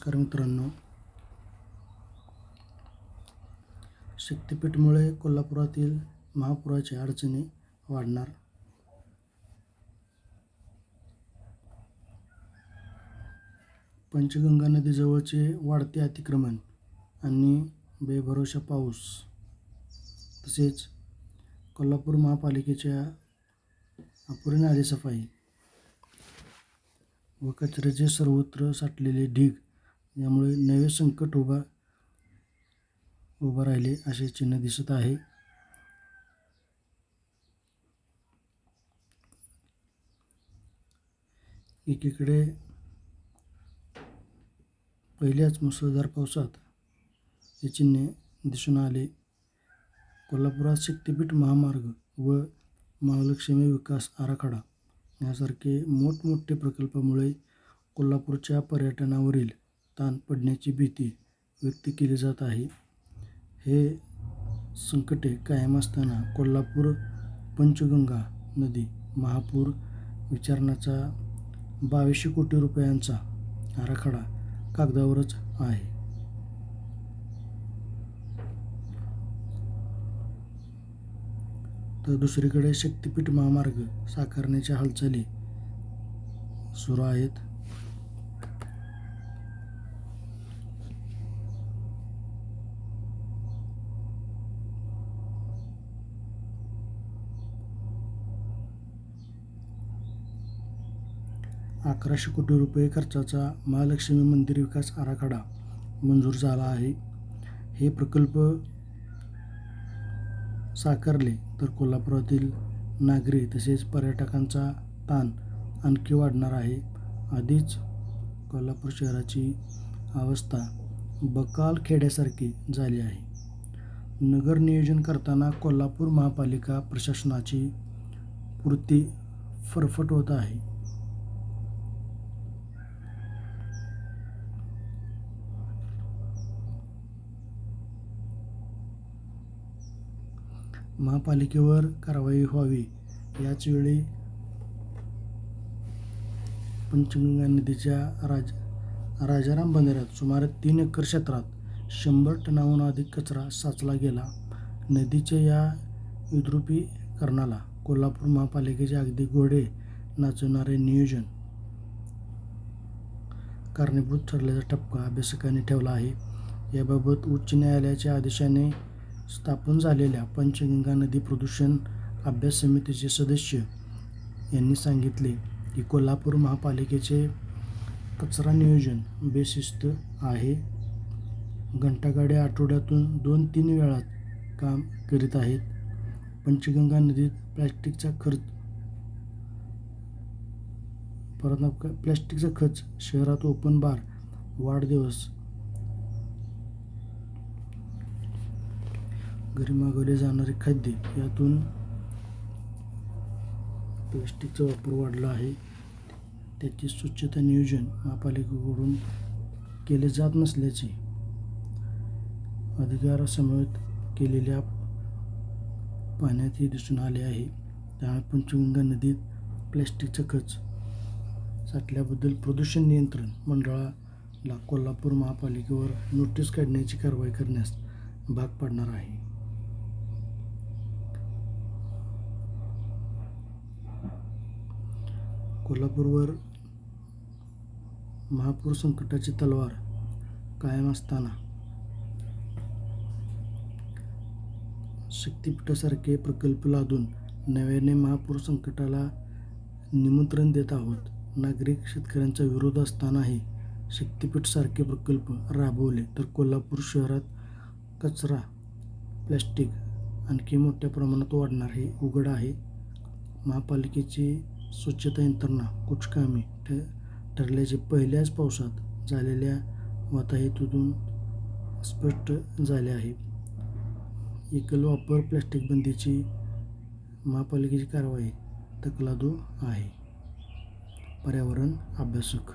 नमस्कार मित्रांनो. शक्तिपीठमुळे कोल्हापुरातील महापुराच्या अडचणी वाढणार. पंचगंगा नदीजवळचे वाढते अतिक्रमण आणि बेभरोशा पाऊस. तसेच कोल्हापूर महापालिकेच्या अपुरी नालेसफाई व कचऱ्याचे सर्वत्र साठलेले ढीग यामुळे नवे संकट उभा उभं राहिले असे चिन्ह दिसत आहे. एकीकडे पहिल्याच मुसळधार पावसात हे चिन्हे दिसून आले. कोल्हापुरात शक्तिपीठ महामार्ग व महालक्ष्मी विकास आराखडा यासारखे मोठमोठे प्रकल्पामुळे कोल्हापूरच्या पर्यटनावरील ताण पडण्याची भीती व्यक्त केली जात आहे. हे संकटे कायम असताना कोल्हापूर पंचगंगा नदी महापूर विचारणाचा बावीसशे कोटी रुपयांचा आराखडा कागदावरच आहे. तर दुसरीकडे शक्तिपीठ महामार्ग साकारण्याच्या हालचाली सुरू आहेत. अकराशे कोटी रुपये खर्चाचा महालक्ष्मी मंदिर विकास आराखडा मंजूर झाला आहे. हे प्रकल्प साकारले तर कोल्हापुरातील नागरी तसेच पर्यटकांचा ताण आणखी वाढणार आहे. आधीच कोल्हापूर शहराची अवस्था बकाल खेड्यासारखी झाली आहे. नगर नियोजन करताना कोल्हापूर महापालिका प्रशासनाची पूर्ती फरफट होत आहे. महापालिकेवर कारवाई व्हावी याचवेळी पंचगंगा नदीच्या राज राजाराम बंधाऱ्यात सुमारे तीन एकर क्षेत्रात शंभर टनाहून अधिक कचरा साचला गेला. नदीच्या या विद्रुपीकरणाला कोल्हापूर महापालिकेचे अगदी घोडे नाचवणारे नियोजन कारणीभूत ठरल्याचा ठपका अभ्यासकांनी ठेवला आहे. याबाबत उच्च न्यायालयाच्या आदेशाने स्थापन झालेल्या पंचगंगा नदी प्रदूषण अभ्यास समितीचे सदस्य यांनी सांगितले की कोल्हापूर महापालिकेचे कचरा नियोजन बेशिस्त आहे. घंटागाड्या आठवड्यातून दोन तीन वेळा काम करीत आहेत. पंचगंगा नदीत प्लॅस्टिकचा खर्च परत प्लॅस्टिकचा खर्च शहरात ओपन बार वाढदिवस घरी मागवले जाणारे खाद्य यातून प्लास्टिकचा वापर वाढला आहे. त्याचे स्वच्छता नियोजन महापालिकेकडून केले जात नसल्याचे अधिकारासमवेत केलेल्या पाण्यातही दिसून आले आहे. त्यामुळे पंचगंगा नदीत प्लॅस्टिकचा खच साठल्याबद्दल प्रदूषण नियंत्रण मंडळाला कोल्हापूर महापालिकेवर नोटीस काढण्याची कारवाई करण्यास भाग पाडणार आहे. कोल्हापूरवर महापूर संकटाची तलवार कायम असताना शक्तिपीठासारखे प्रकल्प लादून नव्याने महापूर संकटाला निमंत्रण देत आहोत. नागरिक शेतकऱ्यांचा विरोध असतानाही शक्तिपीठसारखे प्रकल्प राबवले तर कोल्हापूर शहरात कचरा प्लॅस्टिक आणखी मोठ्या प्रमाणात वाढणार हे उघड आहे. महापालिकेची स्वच्छता यंत्रणा कुचकामी ठ ठरल्याचे पहिल्याच पावसात झालेल्या वाताहतीतून स्पष्ट झाले आहे. एकल वापर प्लॅस्टिक बंदीची महापालिकेची कारवाई तकलादू आहे. पर्यावरण अभ्यासक